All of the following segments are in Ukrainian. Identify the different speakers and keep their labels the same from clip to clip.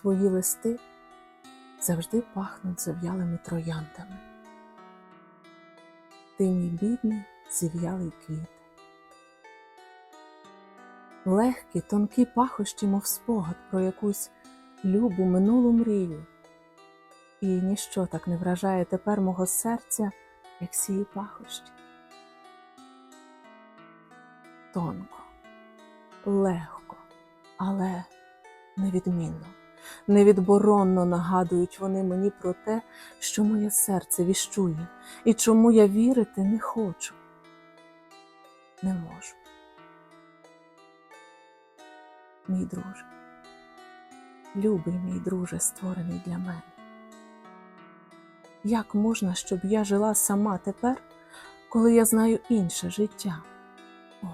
Speaker 1: твої листи завжди пахнуть зав'ялими трояндами. Ти мій бідний зів'ялий квіт. Легкі, тонкі пахощі, мов спогад про якусь любу минулу мрію. І ніщо так не вражає тепер мого серця, як сії пахощі. Тонко, легко, але невідмінно, невідборонно нагадують вони мені про те, що моє серце віщує, і чому я вірити не хочу, не можу. Мій друже, любий мій друже, створений для мене. Як можна, щоб я жила сама тепер, коли я знаю інше життя? О,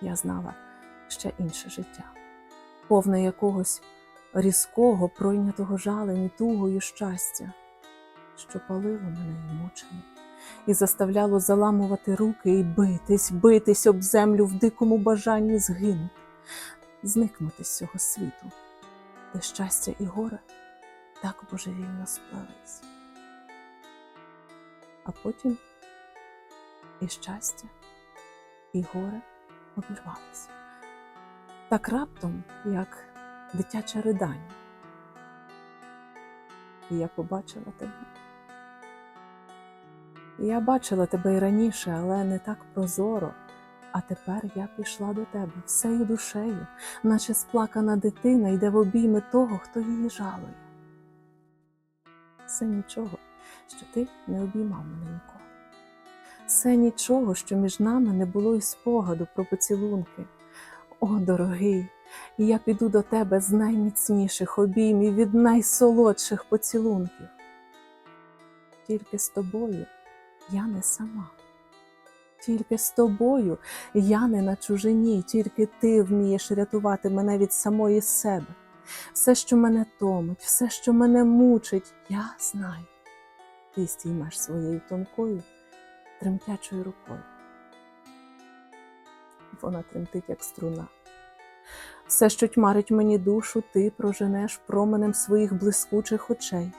Speaker 1: я знала ще інше життя, повне якогось різкого, пройнятого жалем тугою щастя, що палило мене і мучило, і заставляло заламувати руки і битись, битись об землю в дикому бажанні згинути, зникнути з цього світу, де щастя і горе так божевільно сплелись. А потім і щастя, і горе обірвалися. Так раптом, як дитяче ридання. І я побачила тебе. Я бачила тебе і раніше, але не так прозоро. А тепер я пішла до тебе всею душею, наче сплакана дитина йде в обійми того, хто її жалує. Це нічого, що ти не обіймав мене ніколи. Це нічого, що між нами не було і спогаду про поцілунки. О, дорогий, і я піду до тебе з найміцніших обіймів від найсолодших поцілунків. Тільки з тобою я не сама. Тільки з тобою я не на чужині, тільки ти вмієш рятувати мене від самої себе. Все, що мене томить, все, що мене мучить, я знаю. Ти стіймеш своєю тонкою, тремтячою рукою. Вона тремтить, як струна. Все, що тьмарить мені душу, ти проженеш променем своїх блискучих очей.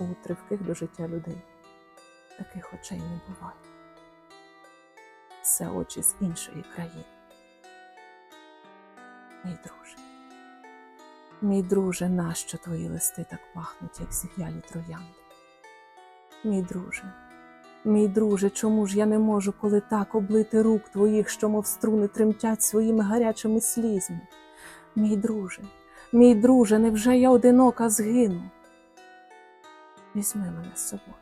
Speaker 1: У тривких до життя людей таких очей не буває. Це очі з іншої країни. Мій друже, мій друже, нащо твої листи так пахнуть, як зів'ялі троянди? Мій друже, мій друже, чому ж я не можу, коли так облити рук твоїх, що мов струни тремтять своїми гарячими слізьми? Мій друже, мій друже, невже я одинока згину? Візьми мене з собою.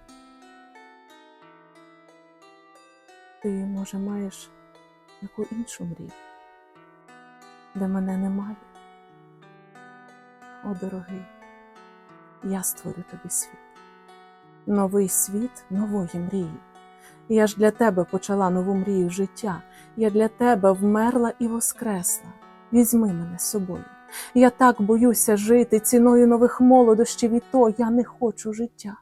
Speaker 1: Ти, може, маєш яку іншу мрію, де мене немає? О, дорогий, я створю тобі світ, новий світ нової мрії. Я ж для тебе почала нову мрію життя. Я для тебе вмерла і воскресла. Візьми мене з собою. Я так боюся жити ціною нових молодощів і то я не хочу життя.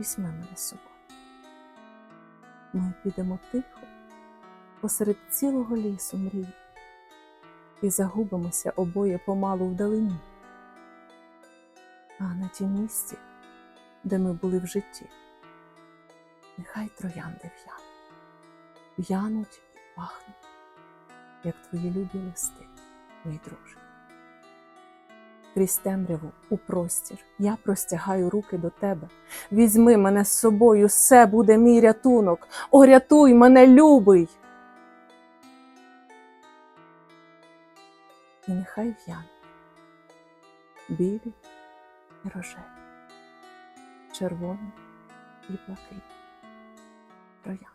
Speaker 1: Візьми мене з собою. Ми підемо тихо посеред цілого лісу мрій і загубимося обоє помалу вдалині, а на тім місці, де ми були в житті, нехай троянди в'януть, в'януть і пахнуть, як твої любі листи, мій друже. Крізь темряву у простір я простягаю руки до тебе. Візьми мене з собою, все буде мій рятунок. О, рятуй мене, любий. І нехай в'яне білі і рожеві, червоні і блакитні. Троян.